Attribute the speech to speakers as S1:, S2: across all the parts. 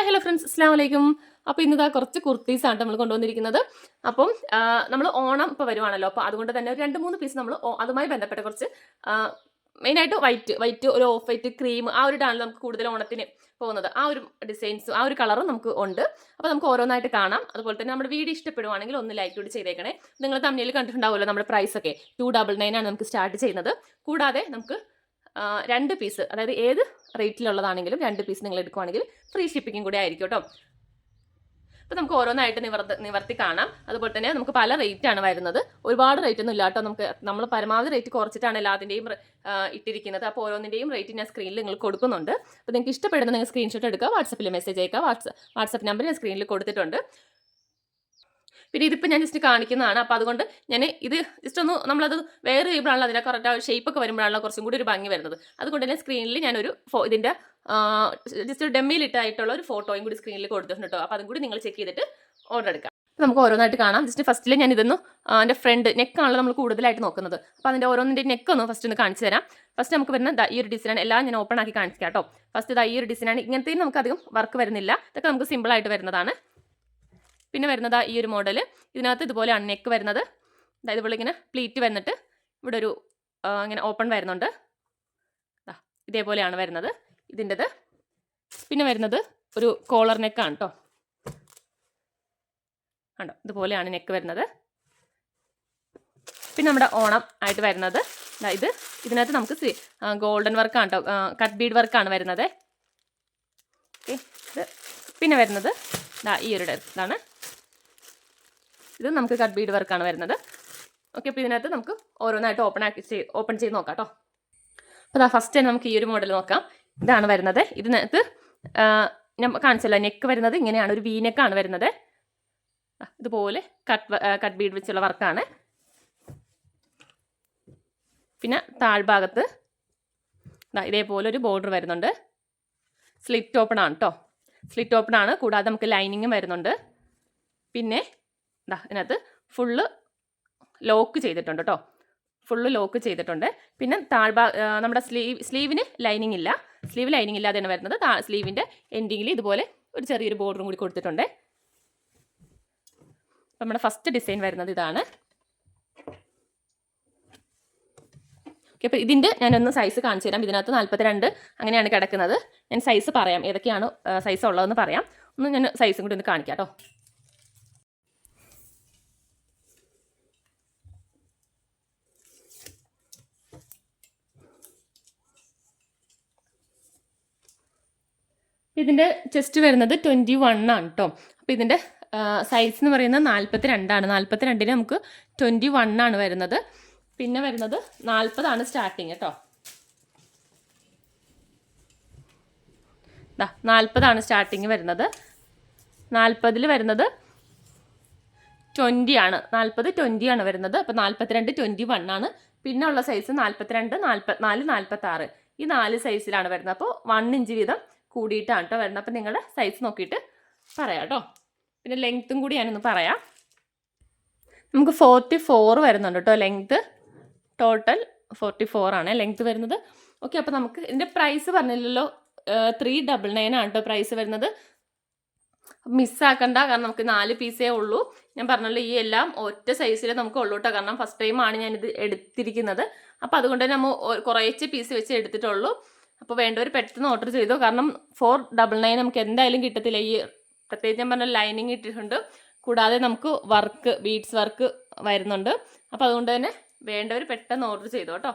S1: Hi hello friends. അസ്സാം വലൈക്കും അപ്പോൾ ഇന്നത്തെ കുറച്ച് കുർത്തീസാണ് നമ്മൾ കൊണ്ടുവന്നിരിക്കുന്നത്. അപ്പം നമ്മൾ ഓണം ഇപ്പോൾ വരുവാണല്ലോ. അപ്പോൾ അതുകൊണ്ട് തന്നെ ഒരു രണ്ട് മൂന്ന് പീസ് നമ്മൾ അതുമായി ബന്ധപ്പെട്ട കുറച്ച് മെയിനായിട്ട് വൈറ്റ് വൈറ്റ് ഒരു ഓഫ് വൈറ്റ് ക്രീം ആ ഒരു ഇതാണ് നമുക്ക് കൂടുതൽ ഓണത്തിന് പോകുന്നത്. ആ ഒരു ഡിസൈൻസ് ആ ഒരു കളറും നമുക്ക് ഉണ്ട്. അപ്പോൾ നമുക്ക് ഓരോന്നായിട്ട് കാണാം. അതുപോലെ തന്നെ നമ്മുടെ വീഡിയോ ഇഷ്ടപ്പെടുവാണെങ്കിൽ ഒന്ന് ലൈക്ക് കൂടി ചെയ്തേക്കണേ. നിങ്ങൾ തമ്മിൽ കണ്ടിട്ടുണ്ടാവുമല്ലോ നമ്മുടെ പ്രൈസ് ഒക്കെ. ടു ഡബിൾ നയൻ ആണ് നമുക്ക് സ്റ്റാർട്ട് ചെയ്യുന്നത്. കൂടാതെ നമുക്ക് രണ്ട് പീസ് അതായത് ഏത് റേറ്റിലുള്ളതാണെങ്കിലും രണ്ട് പീസ് നിങ്ങൾ എടുക്കുവാണെങ്കിൽ ഫ്രീ ഷിപ്പിംഗ് കൂടി ആയിരിക്കും കേട്ടോ. അപ്പോൾ നമുക്ക് ഓരോന്നായിട്ട് നിവർത്തി നിവർത്തി കാണാം. അതുപോലെ തന്നെ നമുക്ക് പല റേറ്റ് ആണ് വരുന്നത്. ഒരുപാട് റേറ്റ് ഒന്നും ഇല്ലാട്ടോ നമുക്ക്. നമ്മൾ പരമാവധി റേറ്റ് കുറച്ചിട്ടാണ് എല്ലാത്തിന്റെയും ഇട്ടിരിക്കുന്നത്. അപ്പോൾ ഓരോന്നിന്റെയും റേറ്റ് ഞാൻ സ്ക്രീനിൽ നിങ്ങൾ കൊടുക്കുന്നുണ്ട്. അപ്പോൾ നിങ്ങൾക്ക് ഇഷ്ടപ്പെടുന്ന നിങ്ങൾ സ്ക്രീൻഷോട്ട് എടുക്കുക വാട്സപ്പിൽ മെസ്സേജ് അയക്കുക വാട്സപ്പ് വാട്സപ്പ് നമ്പർ ഞാൻ സ്ക്രീനിൽ കൊടുത്തിട്ടുണ്ട്. പിന്നെ ഇതിപ്പോൾ ഞാൻ ജസ്റ്റ് കാണിക്കുന്നതാണ്. അപ്പോൾ അതുകൊണ്ട് ഞാൻ ഇത് ജസ്റ്റ് ഒന്ന് നമ്മളത് വേറെ ചെയ്യുമ്പോഴാണല്ലോ അതിന്റെ കറക്റ്റ് ഷേപ്പ് ഒക്കെ വരുമ്പോഴാണല്ലോ കുറച്ചും കൂടി ഒരു ഭംഗി വരുന്നത്. അതുകൊണ്ട് തന്നെ സ്ക്രീനിൽ ഞാനൊരു ഫോ ഇതിന്റെ ജസ്റ്റ് ഒരു ഡെമ്മിയിലിട്ടായിട്ടുള്ള ഒരു ഫോട്ടോയും കൂടി സ്ക്രീനിൽ കൊടുത്തിട്ടുണ്ട് കേട്ടോ അപ്പോൾ അതും കൂടി നിങ്ങൾ ചെക്ക് ചെയ്തിട്ട് ഓർഡർ എടുക്കാം. നമുക്ക് ഓരോന്നായിട്ട് കാണാം. ജസ്റ്റ് ഫസ്റ്റിൽ ഞാൻ ഇതൊന്ന് എന്റെ ഫ്രണ്ട് നെക്കാണല്ലോ നമ്മൾ കൂടുതലായിട്ട് നോക്കുന്നത്. അപ്പോൾ അതിന്റെ ഓരോന്നിന്റെ നെക്ക് ഒന്ന് ഫസ്റ്റ് ഒന്ന് കാണിച്ചു തരാം. ഫസ്റ്റ് നമുക്ക് വരുന്ന ഈ ഒരു ഡിസൈനാണ് എല്ലാം ഞാൻ ഓപ്പൺ ആക്കി കാണിക്കാം കേട്ടോ ഫസ്റ്റ് ഇതാ ഈ ഒരു ഡിസൈനാണ് ഇങ്ങനത്തെ നമുക്ക് അധികം വർക്ക് വരുന്നില്ല. ഇതൊക്കെ നമുക്ക് സിമ്പിളായിട്ട് വരുന്നതാണ്. പിന്നെ വരുന്നത് ഈ ഒരു മോഡൽ ഇതിനകത്ത് ഇതുപോലെ അണ്ണേക്ക് വരുന്നത്. അതായത് ഇതുപോലെ ഇങ്ങനെ പ്ലീറ്റ് വന്നിട്ട് ഇവിടെ ഒരു ഇങ്ങനെ ഓപ്പൺ വരുന്നുണ്ട്. ഇതേപോലെയാണ് വരുന്നത്. ഇതിന്റെത്. പിന്നെ വരുന്നത് ഒരു കോളർ നെക്കാണ് കേട്ടോ കണ്ടോ? ഇതുപോലെയാണ് നെക്ക് വരുന്നത്. പിന്നെ നമ്മുടെ ഓണം ആയിട്ട് വരുന്നത്. ഇത്. ഇതിനകത്ത് നമുക്ക് ഗോൾഡൻ വർക്കാണ് കേട്ടോ കട്ട് ബീഡ് വർക്കാണ് വരുന്നത്. ഓക്കെ. പിന്നെ വരുന്നത്. ഈ ഒരു ഇതാണ്. ഇത് നമുക്ക് കട്ട് ബീഡ് വർക്കാണ് വരുന്നത്. ഓക്കെ അപ്പോൾ ഇതിനകത്ത് നമുക്ക് ഓരോന്നായിട്ട് ഓപ്പൺ ആക്കി ഓപ്പൺ ചെയ്ത് നോക്കാം കേട്ടോ അപ്പോൾ അതാ ഫസ്റ്റ് തന്നെ നമുക്ക് ഈ ഒരു മോഡൽ നോക്കാം. ഇതാണ് വരുന്നത്. ഇതിനകത്ത് ഞാൻ കാണിച്ചല്ലോ നെക്ക് വരുന്നത് ഇങ്ങനെയാണ്. ഒരു വീനെക്കാണ് വരുന്നത്. ഇതുപോലെ കട്ട് കട്ട് ബീഡ് വെച്ചുള്ള വർക്കാണ് പിന്നെ താഴ്ഭാഗത്ത് ഇതേപോലെ ഒരു ബോർഡർ വരുന്നുണ്ട്. സ്ലിറ്റ് ഓപ്പൺ ആണ് കേട്ടോ സ്ലിറ്റ് ഓപ്പൺ ആണ്. കൂടാതെ നമുക്ക് ലൈനിങ്ങും വരുന്നുണ്ട്. പിന്നെ ദാ ഇതിനകത്ത് ഫുള്ള് ലോക്ക് ചെയ്തിട്ടുണ്ട് കേട്ടോ ഫുള്ള് ലോക്ക് ചെയ്തിട്ടുണ്ട്. പിന്നെ താഴ്ഭാ നമ്മുടെ സ്ലീവ് സ്ലീവിന് ലൈനിങ് ഇല്ല. സ്ലീവ് ലൈനിങ് ഇല്ലാതെയാണ് വരുന്നത്. താ സ്ലീവിന്റെ എൻഡിങ്ങിൽ ഇതുപോലെ ഒരു ചെറിയൊരു ബോർഡറും കൂടി കൊടുത്തിട്ടുണ്ട്. നമ്മുടെ ഫസ്റ്റ് ഡിസൈൻ വരുന്നത് ഇതാണ്. ഓക്കെ അപ്പോൾ ഇതിന്റെ ഞാനൊന്ന് സൈസ് കാണിച്ചു തരാം. ഇതിനകത്ത് നാൽപ്പത്തിരണ്ട് അങ്ങനെയാണ് കിടക്കുന്നത്. ഞാൻ സൈസ് പറയാം. ഏതൊക്കെയാണ് സൈസ് ഉള്ളതെന്ന് പറയാം. ഒന്ന് ഞാൻ സൈസും കൂടി ഒന്ന് കാണിക്കാം കേട്ടോ ഇതിന്റെ ചെസ്റ്റ് വരുന്നത് ട്വന്റി വൺ ആണ് കേട്ടോ അപ്പോൾ ഇതിന്റെ സൈസ് എന്ന് പറയുന്നത് നാൽപ്പത്തി രണ്ടാണ് നാൽപ്പത്തി രണ്ടിന് നമുക്ക് ട്വന്റി വൺ ആണ് വരുന്നത്. പിന്നെ വരുന്നത് നാൽപ്പതാണ് സ്റ്റാർട്ടിങ് കേട്ടോ നാൽപ്പതാണ് സ്റ്റാർട്ടിങ് വരുന്നത്. നാൽപ്പതിൽ വരുന്നത് ട്വന്റി ആണ്. നാൽപ്പത് ട്വന്റി ആണ് വരുന്നത്. അപ്പോൾ നാൽപ്പത്തിരണ്ട് ട്വന്റി വൺ ആണ്. പിന്നെ ഉള്ള സൈസ് നാൽപ്പത്തിരണ്ട് നാൽപ്പത്തിനാല് നാൽപ്പത്താറ് ഈ നാല് സൈസിലാണ് വരുന്നത്. അപ്പോൾ വൺ ഇഞ്ച് വീതം കൂടിയിട്ടാണ് കേട്ടോ വരണം അപ്പം നിങ്ങളുടെ സൈസ് നോക്കിയിട്ട് പറയാം കേട്ടോ പിന്നെ ലെങ്ത്തും കൂടി ഞാനൊന്ന് പറയാം. നമുക്ക് ഫോർട്ടി ഫോർ വരുന്നുണ്ട് കേട്ടോ ലെങ്ത്ത് ടോട്ടൽ ഫോർട്ടി ഫോർ ആണ് ലെങ്ത്ത് വരുന്നത്. ഓക്കെ അപ്പോൾ നമുക്ക് ഇതിന്റെ പ്രൈസ് പറഞ്ഞില്ലല്ലോ. ത്രീ ഡബിൾ നയൻ ആണ് കേട്ടോ പ്രൈസ് വരുന്നത്. മിസ്സാക്കണ്ട കാരണം നമുക്ക് നാല് പീസേ ഉള്ളൂ. ഞാൻ പറഞ്ഞല്ലോ ഈ എല്ലാം ഒറ്റ സൈസിൽ നമുക്ക് ഉള്ളൂ കേട്ടോ കാരണം ഫസ്റ്റ് ടൈമാണ് ഞാനിത് എടുത്തിരിക്കുന്നത്. അപ്പോൾ അതുകൊണ്ട് തന്നെ നമ്മൾ കുറേച്ച് പീസ് വെച്ച് എടുത്തിട്ടുള്ളൂ. അപ്പോൾ വേണ്ടവർ പെട്ടെന്ന് ഓർഡർ ചെയ്തു. കാരണം ഫോർ ഡബിൾ നയൻ നമുക്ക് എന്തായാലും കിട്ടത്തില്ല. ഈ പ്രത്യേകിച്ച് ഞാൻ പറഞ്ഞ ലൈനിങ് ഇട്ടിട്ടുണ്ട്. കൂടാതെ നമുക്ക് വർക്ക് ബീഡ്സ് വർക്ക് വരുന്നുണ്ട്. അപ്പോൾ അതുകൊണ്ട് തന്നെ വേണ്ടവർ പെട്ടെന്ന് ഓർഡർ ചെയ്തു കേട്ടോ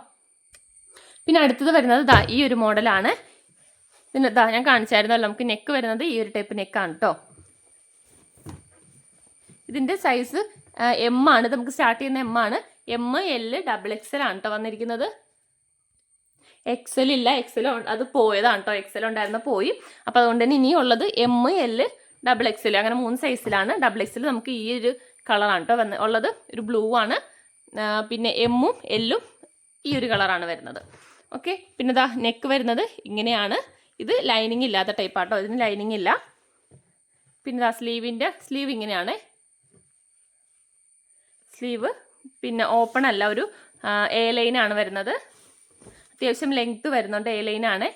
S1: പിന്നെ അടുത്തത് വരുന്നത് ദാ ഈ ഒരു മോഡലാണ് പിന്നെ ദാ ഞാൻ കാണിച്ചായിരുന്നല്ലോ നമുക്ക് നെക്ക് വരുന്നത് ഈ ഒരു ടൈപ്പ് നെക്കാണ് കേട്ടോ ഇതിന്റെ സൈസ് എം ആണ്. നമുക്ക് സ്റ്റാർട്ട് ചെയ്യുന്ന എം ആണ്. M L double X L ആണ് കേട്ടോ വന്നിരിക്കുന്നത്. എക്സൽ ഇല്ല എക്സൽ അത് പോയതാണ് കേട്ടോ എക്സൽ ഉണ്ടായിരുന്ന പോയി. അപ്പോൾ അതുകൊണ്ട് തന്നെ ഇനിയുള്ളത് എം എൽ ഡബിൾ എക്സൽ അങ്ങനെ മൂന്ന് സൈസിലാണ് ഡബിൾ എക്സൽ നമുക്ക് ഈ ഒരു കളറാണ് കേട്ടോ വന്ന് ഉള്ളത്. ഒരു ബ്ലൂ ആണ്. പിന്നെ എമ്മും എല്ലും ഈ ഒരു കളറാണ് വരുന്നത്. ഓക്കെ പിന്നെ ഇതാ നെക്ക് വരുന്നത് ഇങ്ങനെയാണ്. ഇത് ലൈനിങ് ഇല്ലാത്ത ടൈപ്പാട്ടോ ഇതിന് ലൈനിങ് ഇല്ല. പിന്നെ ഇതാ സ്ലീവിന്റെ സ്ലീവ് ഇങ്ങനെയാണ്. സ്ലീവ് പിന്നെ ഓപ്പൺ അല്ല ഒരു എ ലൈനാണ് വരുന്നത്. അത്യാവശ്യം ലെങ്ത്ത് വരുന്നുണ്ട് എ ലൈനാണ്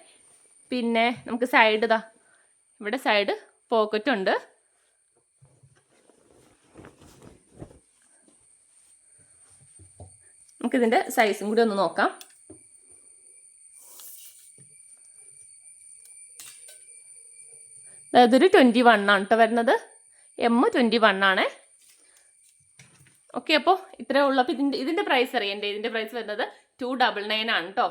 S1: പിന്നെ നമുക്ക് സൈഡ് ഇതാ ഇവിടെ സൈഡ് പോക്കറ്റ് ഉണ്ട്. നമുക്കിതിന്റെ സൈസും കൂടി ഒന്ന് നോക്കാം. ഒരു ട്വന്റി വൺ ആണ് കേട്ടോ വരുന്നത്. എം ട്വന്റി വൺ ആണ്. ഓക്കെ അപ്പോൾ ഇത്രേ ഉള്ളൂ. അപ്പോൾ ഇതിന്റെ ഇതിന്റെ പ്രൈസ് അറിയണ്ടേ? ഇതിന്റെ പ്രൈസ് വരുന്നത് ടു ഡബിൾ നയൻ ആണ് കേട്ടോ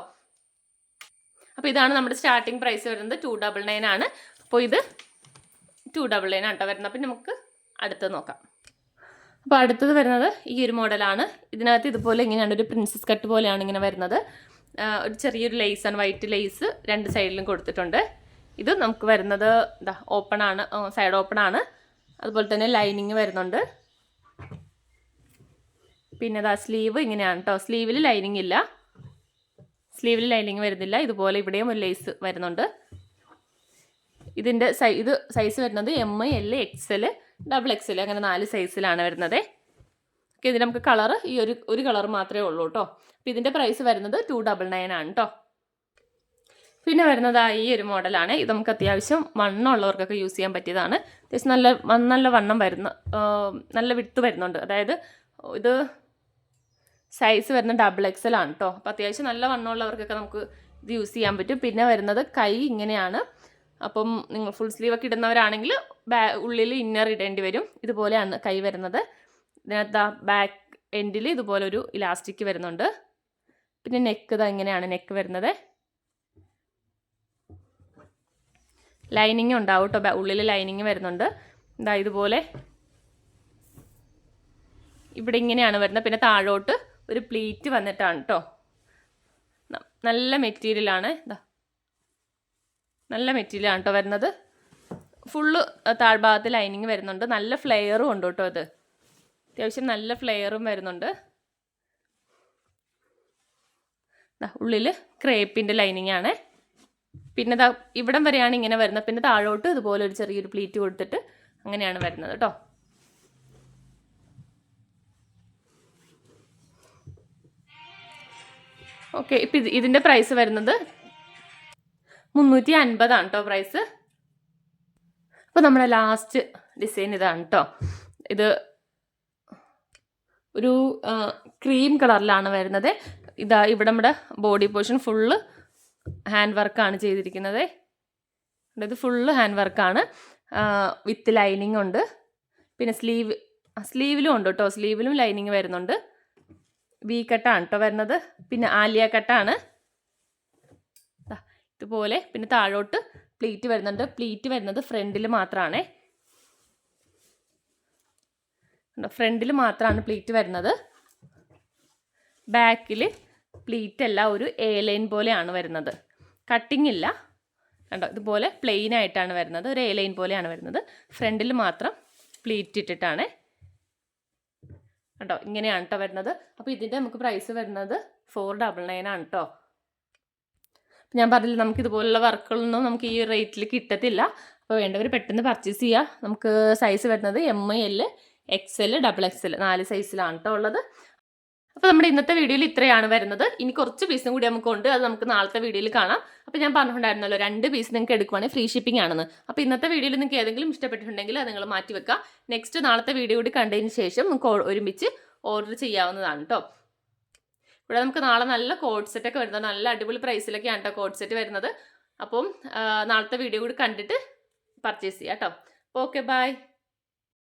S1: അപ്പോൾ ഇതാണ് നമ്മുടെ സ്റ്റാർട്ടിംഗ് പ്രൈസ് വരുന്നത് ടു ഡബിൾ നയൻ ആണ്. അപ്പോൾ ഇത് ടു ഡബിൾ നയൻ ആണ് വരുന്നത്. അപ്പം നമുക്ക് അടുത്തത് നോക്കാം. അപ്പോൾ അടുത്തത് വരുന്നത് ഈ ഒരു മോഡലാണ് ഇതിനകത്ത് ഇതുപോലെ ഇങ്ങനെയാണ് ഒരു പ്രിൻസസ് കട്ട് പോലെയാണ് ഇങ്ങനെ വരുന്നത്. ഒരു ചെറിയൊരു ലേസാണ് വൈറ്റ് ലേസ് രണ്ട് സൈഡിലും കൊടുത്തിട്ടുണ്ട്. ഇത് നമുക്ക് വരുന്നത് എന്താ ഓപ്പൺ ആണ് സൈഡ് ഓപ്പൺ ആണ്. അതുപോലെ തന്നെ ലൈനിങ് വരുന്നുണ്ട്. പിന്നെ അതാ സ്ലീവ് ഇങ്ങനെയാണ് കേട്ടോ സ്ലീവിൽ ലൈനിങ് ഇല്ല. സ്ലീവിൽ ലൈനിങ് വരുന്നില്ല. ഇതുപോലെ ഇവിടെയും ഒരു ലേസ് വരുന്നുണ്ട്. ഇതിന്റെ സൈ ഇത് സൈസ് വരുന്നത് M L X L double X L അങ്ങനെ നാല് സൈസിലാണ് വരുന്നത്. ഓക്കെ ഇതിന് നമുക്ക് കളർ ഈ ഒരു ഒരു കളർ മാത്രമേ ഉള്ളൂ കേട്ടോ അപ്പോൾ ഇതിന്റെ പ്രൈസ് വരുന്നത് ടു ഡബിൾ നയൻ ആണ് കേട്ടോ പിന്നെ വരുന്നത് ഈ ഒരു മോഡലാണ് ഇത് നമുക്ക് അത്യാവശ്യം വണ്ണമുള്ളവർക്കൊക്കെ യൂസ് ചെയ്യാൻ പറ്റിയതാണ്. അത്യാവശ്യം നല്ല നല്ല വണ്ണം വരുന്ന നല്ല വിട്ട് വരുന്നുണ്ട്. അതായത് ഇത് സൈസ് വരുന്ന ഡബിൾ എക്സൽ ആണ് കേട്ടോ അപ്പോൾ അത്യാവശ്യം നല്ല വണ്ണമുള്ളവർക്കൊക്കെ നമുക്ക് ഇത് യൂസ് ചെയ്യാൻ പറ്റും. പിന്നെ വരുന്നത് കൈ ഇങ്ങനെയാണ്. അപ്പം നിങ്ങൾ ഫുൾ സ്ലീവ് ഒക്കെ ഇടുന്നവരാണെങ്കിൽ ബാ ഉള്ളിൽ ഇന്നർ ഇടേണ്ടി വരും. ഇതുപോലെയാണ് കൈ വരുന്നത്. ഇതിനകത്ത് ആ ബാക്ക് എൻഡിൽ ഇതുപോലെ ഒരു ഇലാസ്റ്റിക് വരുന്നുണ്ട്. പിന്നെ നെക്ക് ഇതാ ഇങ്ങനെയാണ് നെക്ക് വരുന്നത്. ലൈനിങ് ഉണ്ടാവും കേട്ടോ ഉള്ളിൽ ലൈനിങ് വരുന്നുണ്ട്. ഇതാ ഇതുപോലെ. ഇവിടെ ഇങ്ങനെയാണ് വരുന്നത്. പിന്നെ താഴോട്ട് ഒരു പ്ലേറ്റ് വന്നിട്ടാണ് കേട്ടോ നല്ല മെറ്റീരിയലാണ് ഇതാ നല്ല മെറ്റീരിയലാണ് കേട്ടോ വരുന്നത്. ഫുള്ള് താഴ്ഭാഗത്ത് ലൈനിങ് വരുന്നുണ്ട്. നല്ല ഫ്ലെയറും ഉണ്ട് കേട്ടോ ഇത് അത്യാവശ്യം നല്ല ഫ്ലെയറും വരുന്നുണ്ട്. ഉള്ളിൽ ക്രേപ്പിന്റെ ലൈനിങ് ആണ്. പിന്നെ ഇതാ ഇവിടം വരെയാണ് ഇങ്ങനെ വരുന്നത്. പിന്നെ താഴോട്ട് ഇതുപോലെ ഒരു ചെറിയൊരു പ്ലീറ്റ് കൊടുത്തിട്ട് അങ്ങനെയാണ് വരുന്നത് കേട്ടോ ഓക്കെ ഇപ്പം ഇത് ഇതിന്റെ പ്രൈസ് വരുന്നത് മുന്നൂറ്റി അൻപതാണ് കേട്ടോ പ്രൈസ് അപ്പോൾ നമ്മുടെ ലാസ്റ്റ് ഡിസൈൻ ഇതാണ് കേട്ടോ ഇത് ഒരു ക്രീം കളറിലാണ് വരുന്നത്. ഇതാ ഇവിടെ നമ്മുടെ ബോഡി പോർഷൻ ഫുള്ള് ഹാൻഡ് വർക്കാണ് ചെയ്തിരിക്കുന്നത്. ഇത് ഫുള്ള് ഹാൻഡ് വർക്കാണ് വിത്ത് ലൈനിങ് ഉണ്ട്. പിന്നെ സ്ലീവ് സ്ലീവിലും ഉണ്ട് കേട്ടോ സ്ലീവിലും ലൈനിങ് വരുന്നുണ്ട്. വി കട്ടാണ് കേട്ടോ വരുന്നത്. പിന്നെ ആലിയ കട്ടാണ്. ഇതുപോലെ പിന്നെ താഴോട്ട് പ്ലീറ്റ് വരുന്നുണ്ട്. പ്ലീറ്റ് വരുന്നത് ഫ്രണ്ടിൽ മാത്രമാണേ ഫ്രണ്ടിൽ മാത്രമാണ് പ്ലീറ്റ് വരുന്നത്. ബാക്കിൽ പ്ലീറ്റ് അല്ല ഒരു എ ലൈൻ പോലെയാണ് വരുന്നത്. കട്ടിംഗ് ഇല്ല. കണ്ടോ ഇതുപോലെ പ്ലെയിൻ ആയിട്ടാണ് വരുന്നത്. ഒരു എ ലൈൻ പോലെയാണ് വരുന്നത്. ഫ്രണ്ടിൽ മാത്രം പ്ലീറ്റ് ഇട്ടിട്ടാണ്. കേട്ടോ ഇങ്ങനെയാണ് കേട്ടോ വരുന്നത്. അപ്പോൾ ഇതിന്റെ നമുക്ക് പ്രൈസ് വരുന്നത് ഫോർ ഡബിൾ നയൻ ആണ് കേട്ടോ ഞാൻ പറഞ്ഞില്ല നമുക്ക് ഇതുപോലുള്ള വർക്കുകളൊന്നും നമുക്ക് ഈ റേറ്റിൽ കിട്ടത്തില്ല. അപ്പോൾ വേണ്ടവർ പെട്ടെന്ന് പർച്ചേസ് ചെയ്യുക നമുക്ക് സൈസ് വരുന്നത് M L X L double X L നാല് സൈസിലാണ് കേട്ടോ ഉള്ളത്. അപ്പോൾ നമ്മുടെ ഇന്നത്തെ വീഡിയോയിൽ ഇത്രയാണ് വരുന്നത്. ഇനി കുറച്ച് പീസും കൂടി നമുക്കുണ്ട് അത് നമുക്ക് നാളത്തെ വീഡിയോയിൽ കാണാം. അപ്പോൾ ഞാൻ പറഞ്ഞിട്ടുണ്ടായിരുന്നല്ലോ രണ്ട് പീസ് നിങ്ങൾക്ക് എടുക്കുവാണെങ്കിൽ ഫ്രീ ഷിപ്പിംഗ് ആണെന്ന്. അപ്പോൾ ഇന്നത്തെ വീഡിയോയിൽ നിങ്ങൾക്ക് ഏതെങ്കിലും ഇഷ്ടപ്പെട്ടിട്ടുണ്ടെങ്കിൽ അത് നിങ്ങൾ മാറ്റി വെക്കുക. നെക്സ്റ്റ് നാളത്തെ വീഡിയോ കൂടി കണ്ടതിന് ശേഷം നമുക്ക് ഒരുമിച്ച് ഓർഡർ ചെയ്യാവുന്നതാണ് കേട്ടോ ഇവിടെ നമുക്ക് നാളെ നല്ല കോഡ് സെറ്റ് ഒക്കെ വരുന്നത്. നല്ല അടിപൊളി പ്രൈസിലൊക്കെയാണ് കേട്ടോ കോഡ് സെറ്റ് വരുന്നത്. അപ്പം നാളത്തെ വീഡിയോ കൂടി കണ്ടിട്ട് പർച്ചേസ് ചെയ്യാം കേട്ടോ ഓക്കെ ബൈ